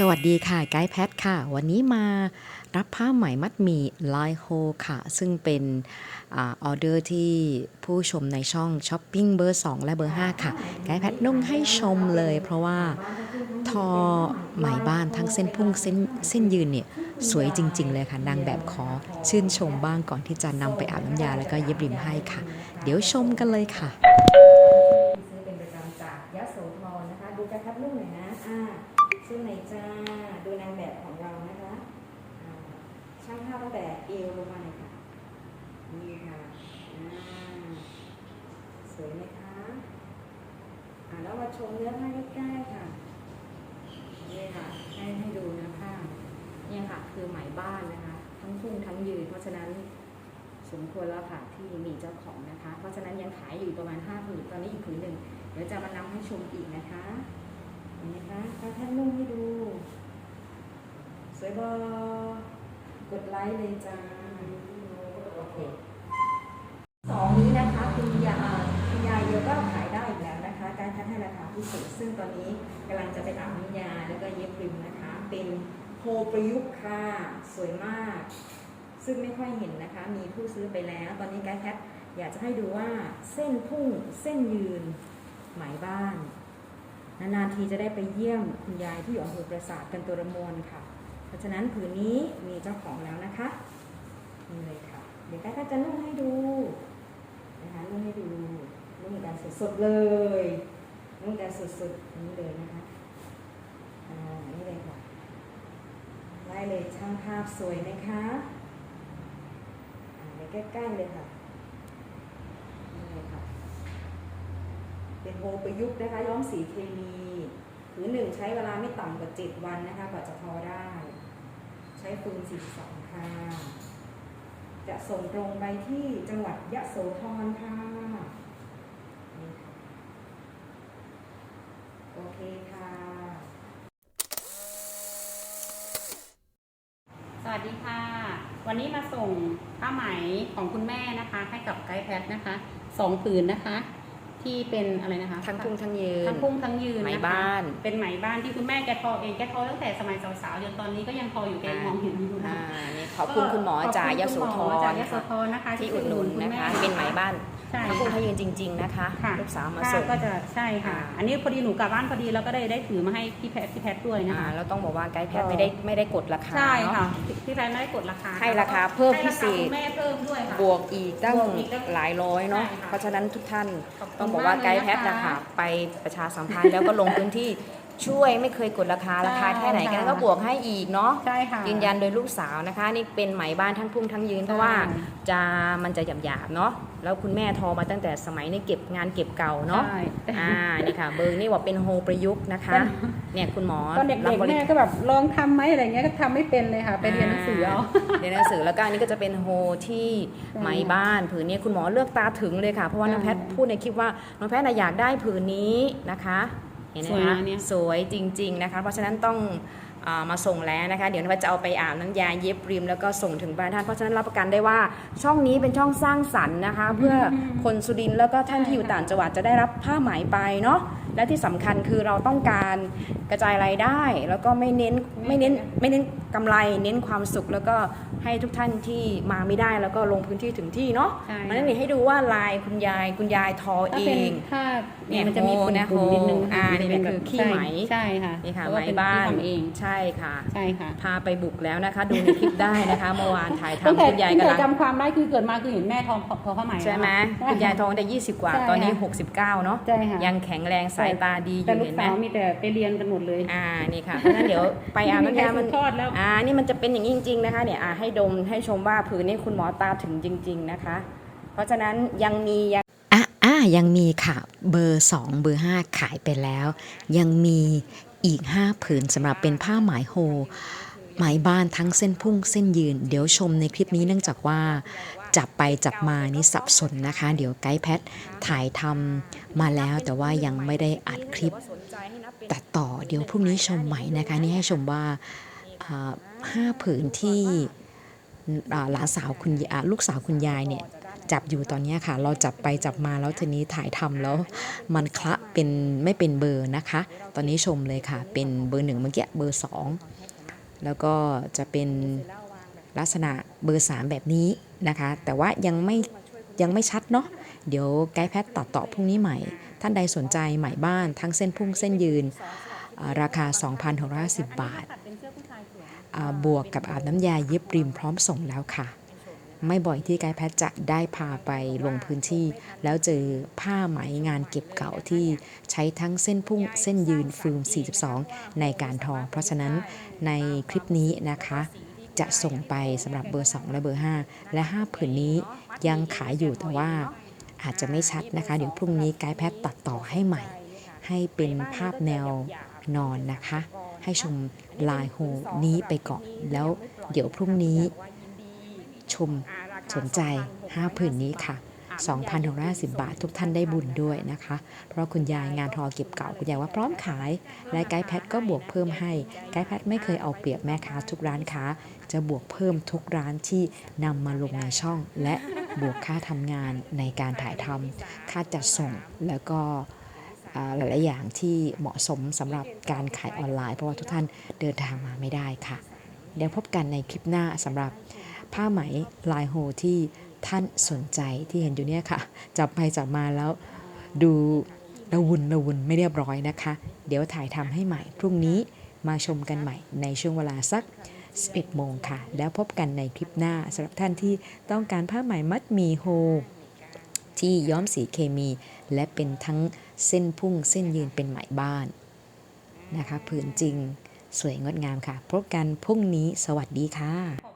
สวัสดีค่ะ ไกด์แพทค่ะ วันนี้มารับผ้าไหมมัดหมี่ลายโฮค่ะ ซึ่งเป็นอออเดอร์ที่ผู้ชมในช่องช้อปปิ้งเบอร์ 2 และเบอร์ 5 ค่ะ ไกด์แพทนุ่งให้ชมเลย เพราะว่าทอไหมบ้านทั้งเส้นพุ่งเส้นเส้นยืนเนี่ย สวยจริง ๆ เลยค่ะ นางแบบขอชื่นชมบ้างก่อนที่จะนำไปอาบน้ำยาแล้วก็เย็บริมให้ค่ะ เดี๋ยวชมกันเลยค่ะซื้อเป็นประจำจากยะโสธรนะคะดูกระทับลูกหน่อยนะอ่า ซึ่งไหนจ้า ดูนางแบบของเรานะคะช่างภาพตั้งแต่เอวลงมาเลยค่ะ นี่ค่ะสวยไหมคะอ่าแล้วมาชมเนื้อผ้าใกล้ๆค่ะ นี่ค่ะ ให้ให้ดูนะผ้าเนี่ยค่ะ คือไหมบ้านนะคะ ทั้งพุ่งทั้งยืน เพราะฉะนั้นสมควรแล้วค่ะที่มีเจ้าของนะคะ เพราะฉะนั้นยังขายอยู่ประมาณ5ผืนตอนนี้อีกผืนหนึ่งเดี๋ยวจะมานำให้ชมอีกนะคะ เห็นไหมคะถ้าท่านนุ่งให้ดู สวยบอกดไลค์เลยจ้าโอเคสองนี้นะคะคุณยาคุณยาเดียวก็ขายได้อีกแล้วนะคะ การคัดให้ราคาพิเศษซึ่งตอนนี้กำลังจะไปอาบน้ำยาแล้วก็เย็บริมนะคะ เป็นโฮประยุกต์ค่ะสวยมาก ซึ่งไม่ค่อยเห็นนะคะ มีผู้ซื้อไปแล้ว ตอนนี้กด์แคทอยากจะให้ดูว่าเส้นพุ่งเส้นยืนหมายบ้าน นานๆทีจะได้ไปเยี่ยมคุณยายที่อยู่อำเภอปราสาทกันตัวระมวลค่ะ เพราะฉะนั้นผืนนี้มีเจ้าของแล้วนะคะนี่เลยค่ะ เดี๋ยวไกด์แคทจะนุ่งให้ดูนะคะนุ่งให้ดูนุ่งกันสดๆเลยนุ่งกันสดๆนี้เลยนะคะอ่านี่เลยค่ะไล่เลยช่างภาพสวยไหมคะอ่าในใกล้ๆเลยค่ะนี่เลยค่ะ เป็นโฮประยุกต์นะคะย้อมสีเคมีผืนหนึ่งใช้เวลาไม่ต่ำกว่า 7 วันนะคะกว่าจะทอได้ ใช้ฟืน42ค่ะจะส่งตรงไปที่จังหวัดยะโสธรค่ะนี่ค่ะโอเคค่ะ สวัสดีค่ะ วันนี้มาส่งผ้าไหมของคุณแม่นะคะ ให้กับไกด์แพทนะคะสองผืนนะคะ ที่เป็นอะไรนะคะทั้งพุ่งทั้งยืนทั้งพุ่งทั้งยืนไหมนะคะบ้าน เป็นไหมบ้านที่คุณแม่แกทอเองแกทอตั้งแต่สมัยสาวๆจนตอนนี้ก็ยังทออยู่แกยังมองเห็นอยู่นะอ่านี่ขอบคุณคุณหมอจากยโสธขอบคุณคุณหมอรจากยโสธรนะคะที่อุดหนุนณนะแม่คะ เป็นไหมบ้าน ใช่ทั้งคุณค่ะทยืนจริง ๆ นะคะ ค่ะลูกสาวมาผ้ส่งก็จะใช่ค่ะ อ่า อันนี้พอดีหนูกลับบ้านพอดีแล้วก็ได้ได้ถือมาให้พี่แพทพี่แพทด้วยนะอ่าคะ เราต้องบอกว่าไกด์แพทย์เออไม่ได้ไม่ได้กดราคาใช่ค่ะเนาะพี่แพทไม่ได้กดราคาให้ราคาเพิ่มให้พิราเศคาษคุณแม่เพิ่มด้วยค่ะ บวกอีกตั้งบวกอีกตั้งหลายร้อยเนาะ ใช่ค่ะเพราะฉะนั้นทุกท่านขอบคุณต้องบอกว่ามากเลยไกด์แพทย์นะคะ นะคะไปประชาสัมพันธ์แล้วก็ลงพื้นที่ ช่วยไม่เคยกดราคาราคาแค่ไหนใช่กันค่ะก็บวกให้อีกเนาะใช่ค่ะยืนยันโดยลูกสาวนะคะ นี่เป็นไหมบ้านทั้งพุ่งทั้งยืนเพราะว่าใช่จะมันจะหยาบๆเนาะแล้วคุณแม่ทอมาตั้งแต่สมัยในเก็บงานเก็บเก่าเนาะใช่อ่านี่ค่ะเบอร์นี่ว่าเป็นโฮประยุกต์นะคะ เนี่ยคุณหมอตอนเด็กรับบๆริแม่ก็แบบลองทำไหมอะไรเงี้ยก็ทำไม่เป็นเลยค่ะไปเรียนหนังสือเอาเรียนหนังสือแล้วก็อันนี้ก็จะเป็นโฮที่ใช่ไหมบ้านผืนนี้คุณหมอเลือกตาถึงเลยค่ะเพราะว่าใช่น้องแพทย์พูดในคลิปว่าน้องแพทย์น่ะอยากได้ผืนนี้นะคะ เห็นไหมสวยคะนะเนี่ย สวยจริง ๆนะคะ เพราะฉะนั้นต้องอา มาส่งแล้วนะคะ เดี๋ยวน้องแพทย์จะเอาไปอาบน้ำยาเย็บริมแล้วก็ส่งถึงบ้านท่านเพราะฉะนั้นรับประกันได้ว่าช่องนี้เป็นช่องสร้างสรรค์นะคะ เพื่อคนสุรินทร์แล้วก็ท่านที่อยู่ต่างจังหวัดจะได้รับผ้าไหมไปเนาะและที่สำคัญคือเราต้องการกระจายรายได้ แล้วก็ไม่เน้นไม่เน้นไม่เน้นกำไร เน้นความสุขแล้วก็ให้ทุกท่านที่มาไม่ได้แล้วก็ลงพื้นที่ถึงที่เนาะใช่มันนั่นนี่ให้ดูว่าลายคุณยายคุณยายทอถ้าเอเป็นงถ้าเนี่ยมันจะมีโฮปุ่มนะปุ่มโฮนิดนึงอ่านี่เป็นจะคือขี้ใช่ไหมใช่ค่ะนี่ค่ะเพราไหมว่าเป็นบ้านที่ทำเองใช่ค่ะ ใช่ค่ะพาไปบุกแล้วนะคะ ดูในคลิปได้นะคะเมื่อวานถ่ายตั้งทำแต่คุณยายตั้งกำแต่ลังจำความได้คือเกิดมาคือเห็นแม่ทองทอผ้าไหมใช่ไหมแล้วคุณยายทองได้ 20 กว่าใช่ตอนนี้ค่ะ69 เนาะใช่ค่ะยังแข็งแรงสายตาดีอแต่ยู่ลูกเห็นไหมสาวมีแต่ไปเรียนกันหมดเลยอ่านี่ค่ะเพราะฉะนั้นเดี๋ยวไปอาบน้ำยามันไใครสืบทอดแล้วอ่านี่มันจะเป็นอย่างนี้จริงๆนะคะเนี่ยอ่าให้ดมให้ชมว่าผืนนี้คุณหมอตาถึงจริง ๆนะคะ เพราะฉะนั้นยังมียังอะอะยังมีค่ะเบอร์ 2 เบอร์ 5 ขายไปแล้ว ยังมี อีก 5 ผืนสำหรับเป็นผ้าไหมโฮไหมบ้านทั้งเส้นพุ่งเส้นยืน เดี๋ยวชมในคลิปนี้เนื่องจากว่าจับไปจับมานี่สับสนนะคะ เดี๋ยวไกด์แพทถ่ายทำมาแล้วแต่ว่ายังไม่ได้อัดคลิปตัดต่อเดี๋ยวพรุ่งนี้ชมใหม่นะคะนี่ให้ชมว่าห้าผืนที่หลานสาวคุณลูกสาวคุณยายเนี่ย จับอยู่ตอนนี้ค่ะ เราจับไปจับมาแล้วทีนี้ถ่ายทำแล้ว มันคละเป็นไม่เป็นเบอร์นะคะ ตอนนี้ชมเลยค่ะ เป็นเบอร์หนึ่งเมื่อกี้เบอร์สองแล้วก็จะเป็นลักษณะเบอร์3แบบนี้นะคะ แต่ว่ายังไม่ยังไม่ชัดเนาะเดี๋ยวไกด์แพทตัดต่อพรุ่งนี้ใหม่ ท่านใดสนใจใหม่บ้านทั้งเส้นพุ่งเส้นยืน ราคา 2,650 บาท บวกกับอาบน้ำยาเย็บริมพร้อมส่งแล้วค่ะ ไม่บ่อยที่ไกด์แพทจะได้พาไปลงพื้นที่ แล้วเจอผ้าไหมงานเก็บเก่าที่ใช้ทั้งเส้นพุ่งเส้นยืนฟิล์ม 42 ในการทอ เพราะฉะนั้นในคลิปนี้นะคะ จะส่งไปสำหรับเบอร์ 2 และเบอร์ 5 และ 5 ผืนนี้ยังขายอยู่แต่ว่าอาจจะไม่ชัดนะคะ เดี๋ยวพรุ่งนี้ไกด์แพทตัดต่อให้ใหม่ ให้เป็นภาพแนวนอนนะคะ ให้ชมลายโฮนี้ไปก่อนแล้วเดี๋ยวพรุ่งนี้ ชมสนใจ5ผืนนี้ค่ะ2,650 บาททุกท่านได้บุญด้วยนะคะ เพราะคุณยายงานทอเก็บเก่าคุณยายว่าพร้อมขาย และไกด์แพทก็บวกเพิ่มให้ ไกด์แพทไม่เคยเอาเปรียบแม่ค้าทุกร้านค้า จะบวกเพิ่มทุกร้านที่นำมาลงในช่อง และบวกค่าทำงานในการถ่ายทำค่าจัดส่งแล้วก็หลาย ๆ อย่างที่เหมาะสมสำหรับการขายออนไลน์ เพราะว่าทุกท่านเดินทางมาไม่ได้ค่ะ เดี๋ยวพบกันในคลิปหน้าสำหรับ ผ้าไหมลายโฮที่ท่านสนใจที่เห็นอยู่เนี่ยค่ะ จับไปจับมาแล้วดูระวุนระวุนไม่เรียบร้อยนะคะ เดี๋ยวถ่ายทำให้ใหม่ พรุ่งนี้มาชมกันใหม่ในช่วงเวลาสัก 11 โมงค่ะ แล้วพบกันในคลิปหน้าสำหรับท่านที่ต้องการผ้าไหมมัดมีโฮที่ย้อมสีเคมี และเป็นทั้งเส้นพุ่งเส้นยืนเป็นไหมบ้านนะคะผืนจริง สวยงดงามค่ะ พบกันพรุ่งนี้สวัสดีค่ะ